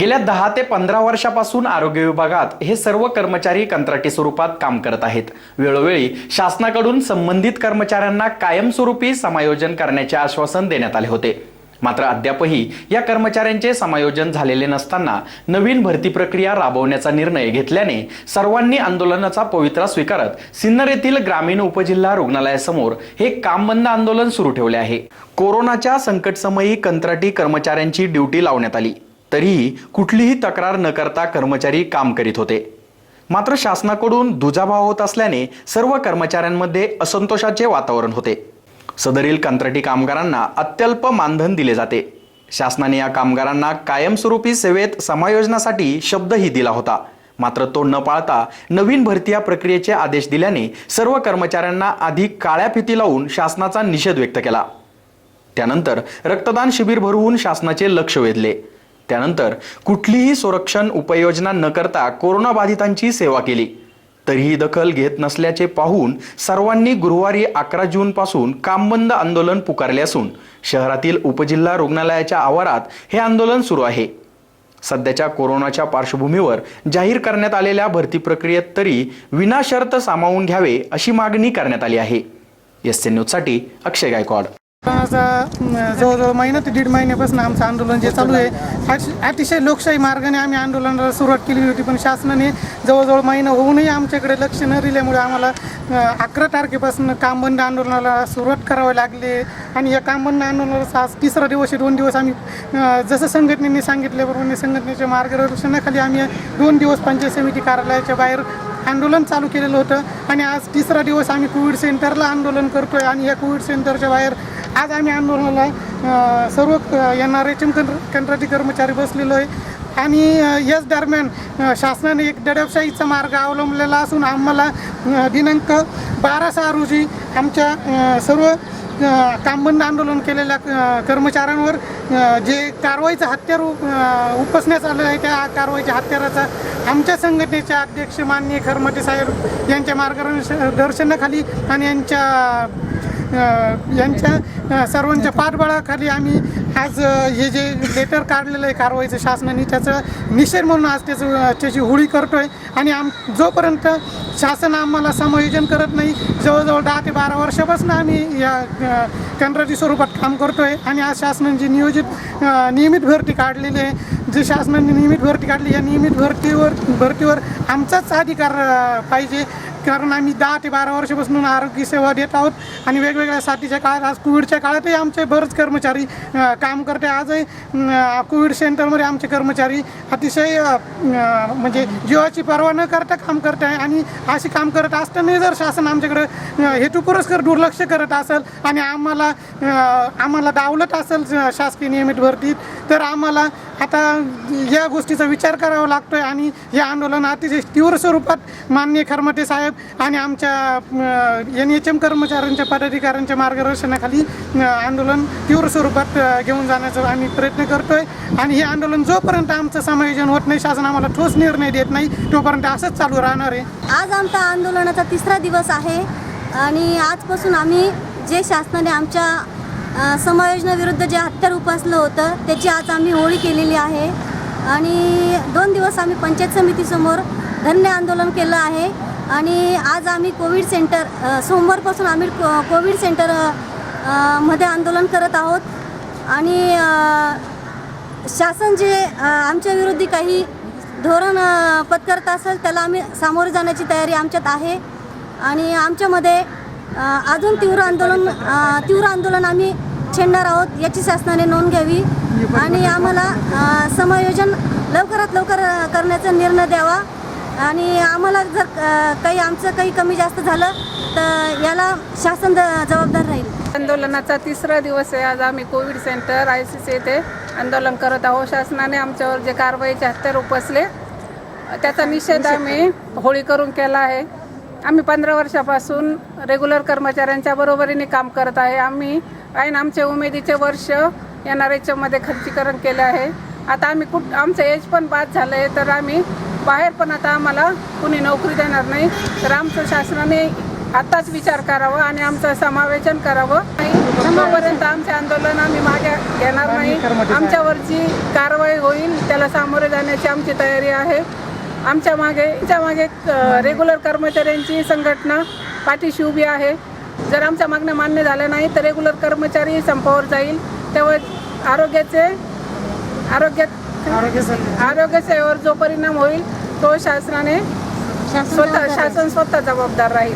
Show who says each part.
Speaker 1: गेल्या दहा ते पंधरा वर्षापासून आरोग्य विभागात हे सर्व कर्मचारी कंत्राटी स्वरूपात काम करत आहेत. वेळोवेळी शासनाकडून संबंधित कर्मचाऱ्यांना कायमस्वरूपी समायोजन करण्याचे आश्वासन देण्यात आले होते. मात्र अद्यापही या कर्मचाऱ्यांचे समायोजन झालेले नसताना नवीन भरती प्रक्रिया राबवण्याचा निर्णय घेतल्याने सर्वांनी आंदोलनाचा पवित्रा स्वीकारत सिन्नर येथील ग्रामीण उपजिल्हा रुग्णालयासमोर हे काम बंद आंदोलन सुरू ठेवले आहे. कोरोनाच्या संकटसमयी कंत्राटी कर्मचाऱ्यांची ड्युटी लावण्यात आली. तरीही कुठलीही तक्रार न करता कर्मचारी काम करीत होते. मात्र शासनाकडून दुजाभाव होत असल्याने सर्व कर्मचाऱ्यांमध्ये असंतोषाचे वातावरण होते. सदरील कंत्राटी कामगारांना अत्यल्प मानधन दिले जाते. शासनाने या कामगारांना कायमस्वरूपी सेवेत समायोजनासाठी शब्दही दिला होता. मात्र तो न पाळता नवीन भरती या प्रक्रियेचे आदेश दिल्याने सर्व कर्मचाऱ्यांना आधी काळ्या फिती लावून शासनाचा निषेध व्यक्त केला. त्यानंतर रक्तदान शिबिर भरवून शासनाचे लक्ष वेधले. त्यानंतर कुठलीही संरक्षण उपाययोजना न करता कोरोनाबाधितांची सेवा केली. तरीही दखल घेत नसल्याचे पाहून सर्वांनी गुरुवारी अकरा जूनपासून कामबंद आंदोलन पुकारले असून शहरातील उपजिल्हा रुग्णालयाच्या आवारात हे आंदोलन सुरू आहे. सध्याच्या कोरोनाच्या पार्श्वभूमीवर जाहीर करण्यात आलेल्या भरती प्रक्रियेत तरी विनाशर्त सामावून घ्यावे अशी मागणी करण्यात आली आहे. एस एन न्यूजसाठी अक्षय गायकवाड.
Speaker 2: कोरोनाचा जवळजवळ महिना ते दीड महिन्यापासून आमचं आंदोलन जे चालू आहे अति- अतिशय लोकशाही मार्गाने आम्ही आंदोलनाला सुरुवात केली होती पण शासनाने जवळजवळ महिना होऊनही आमच्याकडे लक्ष न दिल्यामुळे आम्हाला अकरा तारखेपासून काम बंद आंदोलनाला सुरुवात करावी लागली. आणि या काम बंद आंदोलनाचा आज तिसरा दिवस आहे दोन दिवस आम्ही जसं संघटनेने सांगितल्याप्रमाणे संघटनेच्या मार्गदर्शनाखाली आम्ही दोन दिवस पंचायत समिती कार्यालयाच्या बाहेर आंदोलन चालू केलेलं होतं. आणि आज तिसरा दिवस आम्ही कोविड सेंटरला आंदोलन करतोय. आणि या कोविड सेंटरच्या बाहेर आज आम्ही आंदोलनाला सर्व यांना रेचम एच कंत्राटी कर्मचारी बसलेलो आहे. आणि याच दरम्यान शासनाने एक दडपशाहीचा मार्ग अवलंबलेला असून आम्हाला दिनांक बारा सहा रोजी आमच्या सर्व कामबंद आंदोलन केलेल्या कर्मचाऱ्यांवर जे कारवाईचं हत्यार उपसण्यात आलं आहे त्या कारवाईच्या हत्याराचा आमच्या संघटनेचे अध्यक्ष माननीय खरमटे साहेब यांच्या मार्गदर्शनाखाली आणि यांच्या यांच्या सर्वांच्या पाठबळाखाली आम्ही आज हे जे लेटर काढलेलं आहे कारवाईचं शासनाने त्याचं निषेध म्हणून आज त्याचं त्याची होळी करतो आहे आणि आम जोपर्यंत शासन आम्हाला समायोजन करत नाही जवळजवळ दहा ते बारा वर्षापासून आम्ही या अ, कंत्राटी स्वरूपात काम करतो आहे आणि आज शासनाने जी नियोजित नियमित भरती काढलेली आहे जे शासनाने नियमित भरती काढली या नियमित भरतीवर भरतीवर आमचाच अधिकार पाहिजे. कारण आम्ही दहा ते बारा वर्षापासून आरोग्य सेवा देत आहोत आणि वेगवेगळ्या साथीच्या काळात आज कोविडच्या काळातही आमचे बरेच कर्मचारी काम करते. आजही कोविड सेंटरमध्ये आमचे कर्मचारी अतिशय म्हणजे जीवाची पर्वा न करता काम करत आहे आणि अशी काम करत असताना जर शासन आमच्याकडं अ, हेतू पुरस्कार दुर्लक्ष करत असेल आणि आम्हाला आम्हाला डावलत असेल शासकीय नियमित भरतीत तर आम्हाला आता या गोष्टीचा विचार करावा लागतोय आणि हे आंदोलन अतिशय तीव्र स्वरूपात माननीय खरमटे साहेब आणि आमच्या एन एच एम कर्मचाऱ्यांच्या पदाधिकाऱ्यांच्या मार्गदर्शनाखाली आंदोलन तीव्र स्वरूपात घेऊन जाण्याचा आम्ही प्रयत्न करतोय. आणि हे आंदोलन जोपर्यंत आमचं समायोजन होत नाही शासन आम्हाला ठोस निर्णय देत नाही तोपर्यंत असंच चालू राहणार आहे.
Speaker 3: आज आमचा आंदोलनाचा तिसरा दिवस आहे आणि आजपासून आम्ही जे शासनाने आमच्या समायोजनाविरुद्ध जे हत्यार उपासलं होतं त्याची आज आम्ही होळी केलेली आहे. आणि दोन दिवस आम्ही पंचायत समितीसमोर धन्य आंदोलन केलं आहे. आणि आज आम्ही कोविड सेंटर सोमवारपासून आम्ही को कोविड सेंटरमध्ये आंदोलन करत आहोत. आणि शासन जे आमच्या विरोधी काही धोरण पत्करत असेल त्याला आम्ही सामोरे जाण्याची तयारी आमच्यात आहे. आणि आमच्यामध्ये अजून तीव्र आंदोलन तीव्र आंदोलन आम्ही छेडणार आहोत याची शासनाने नोंद घ्यावी आणि आम्हाला समायोजन लवकरात लवकर करण्याचा निर्णय द्यावा. आणि आम्हाला जर काही आमचं काही कमी जास्त झालं तर याला शासन द- जबाबदार राहील.
Speaker 4: आंदोलनाचा तिसरा दिवस आहे. आज आम्ही Covid centre I C C येथे आंदोलन करत आहोत. शासनाने आमच्यावर जे कारवाईचे हत्यार उपसले त्याचा निषेध आम्ही होळी करून केला आहे. आम्ही पंधरा वर्षापासून रेग्युलर कर्मचाऱ्यांच्या बरोबरीने काम करत आहे. आम्ही ऐन आमचे उमेदीचे वर्ष एन आर एचमध्ये खर्चीकरण केले आहे. आता आम्ही कुठ आमचं एज पण बाद झालं आहे तर आम्ही बाहेर पण आता आम्हाला कुणी नोकरी देणार नाही. तर आमचं शासनाने आत्ताच विचार करावा आणि आमचं समावेशन करावं. नाही तोपर्यंत आमचे आंदोलन आम्ही मागे घेणार नाही. आमच्यावर जी कारवाई होईल त्याला सामोरे जाण्याची आमची तयारी आहे. आमच्या मागे आमच्या मागे रेग्युलर कर्मचाऱ्यांची संघटना पाठीशी उभी आहे. जर आमच्या मागण्या मान्य झाल्या नाही तर रेग्युलर कर्मचारी संपावर जाईल. तेव्हा आरोग्याचे आरोग्यात
Speaker 2: आरोग्य सल्ला
Speaker 4: आरोग्य सेवेवर जो परिणाम होईल तो शासनाने स्वतः शासन स्वतः जबाबदार राहील.